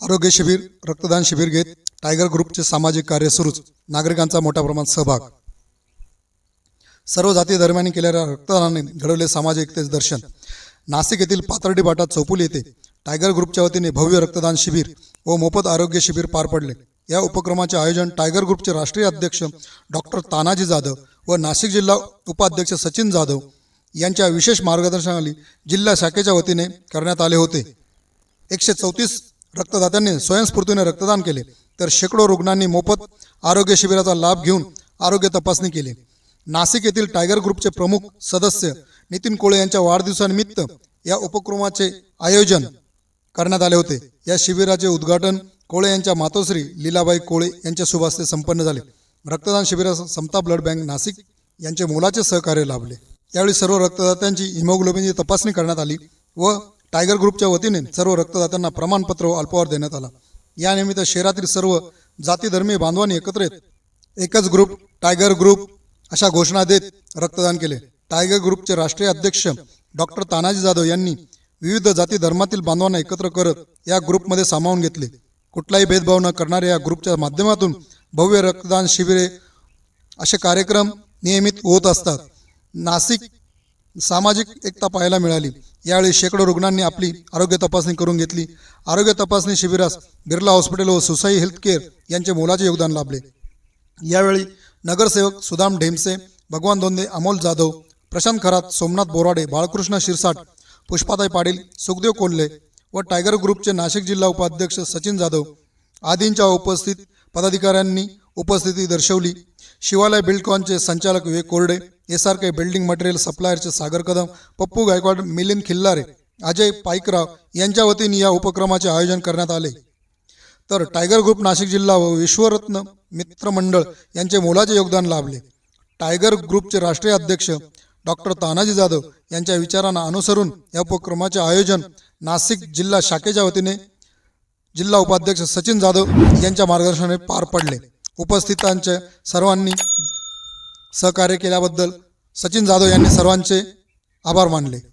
आरोग्य शिबिर रक्तदान शिबिर घेत टायगर ग्रुपचे सामाजिक कार्य सुरूच. नागरिकांचा मोठ्या प्रमाणात सहभाग. सर्व जाती दरम्यान केलेल्या रक्तदानाने घडवले सामाजिक एकतेचे दर्शन. नाशिक येथील पाथर्डी बाटा चौपुली येथे टायगर ग्रुपच्या वतीने भव्य रक्तदान शिबिर व मोफत आरोग्य शिबिर पार पडले. या उपक्रमाचे आयोजन टायगर ग्रुपचे राष्ट्रीय अध्यक्ष डॉक्टर तानाजी जाधव व नाशिक जिल्हा उपाध्यक्ष सचिन जाधव यांच्या विशेष मार्गदर्शनाखाली जिल्हा शाखेच्या वतीने करण्यात आले होते. एकशे चौतीस रक्तदात्यांनी स्वयंस्फूर्तीने रक्तदान केले. तर शेकडो रुग्णांनी मोफत आरोग्य शिबिराचा लाभ घेऊन आरोग्य तपासणी केली. नाशिक येथील टायगर ग्रुपचे प्रमुख सदस्य नितीन कोळे यांच्या वाढदिवसानिमित्त या उपक्रमाचे आयोजन करण्यात आले होते. या शिबिराचे उद्घाटन कोळे यांच्या मातोश्री लीलाबाई कोळे यांच्या सुभाषे संपन्न झाले. रक्तदान शिबिरास समता ब्लड बँक नाशिक यांचे मोलाचे सहकार्य लाभले. यावेळी सर्व रक्तदात्यांची हिमोग्लोबिनची तपासणी करण्यात आली व टायगर ग्रुपच्या वतीने सर्व रक्तदात्यांना प्रमाणपत्र व अल्पहार देण्यात आला. यानिमित्त शहरातील सर्व जातीधर्मीय बांधवांनी एकत्र येत एकच ग्रुप टायगर ग्रुप अशा घोषणा देत रक्तदान केले. टायगर ग्रुपचे राष्ट्रीय अध्यक्ष डॉक्टर तानाजी जाधव यांनी विविध जाती धर्मातील बांधवांना एकत्र करत या ग्रुपमध्ये सामावून घेतले. कुठलाही भेदभाव न करणाऱ्या या ग्रुपच्या माध्यमातून भव्य रक्तदान शिबिरे असे कार्यक्रम नियमित होत असतात. नाशिक सामाजिक एकता पाहायला मिळाली. यावेळी शेकडो रुग्णांनी आपली आरोग्य तपासणी करून घेतली. आरोग्य तपासणी शिबिरास बिर्ला हॉस्पिटल व सुसाई हेल्थकेअर यांचे मोलाचे योगदान लाभले. यावेळी नगरसेवक सुदाम ढेमसे भगवान दोंदे अमोल जाधव प्रशांत खरात सोमनाथ बोराडे बाळकृष्ण शिरसाट पुष्पाताई पाटील सुखदेव कोल्हे व टायगर ग्रुपचे नाशिक जिल्हा उपाध्यक्ष सचिन जाधव आदींच्या उपस्थित पदाधिकाऱ्यांनी उपस्थिती दर्शवली. शिवालय बिल्डकॉनचे संचालक Vivek Korde S R K building material सप्लायरचे Sagar Kadam Pappu Gaikwad Milind Khillare Ajay Paikrao यांच्या वतीने या उपक्रमाचे आयोजन करण्यात आले. तर टायगर ग्रुप नाशिक जिल्हा व विश्वरत्न मित्रमंडळ यांचे मोलाचे योगदान लाभले. टायगर ग्रुपचे राष्ट्रीय अध्यक्ष डॉक्टर तानाजी जाधव यांच्या विचारांना अनुसरून या उपक्रमाचे आयोजन नाशिक जिल्हा शाखेच्या वतीने जिल्हा उपाध्यक्ष सचिन जाधव यांच्या मार्गदर्शनाने पार पडले. उपस्थितांच्या सर्वांनी सहकार्य केल्याबद्दल सचिन जाधव यांनी सर्वांचे आभार मानले.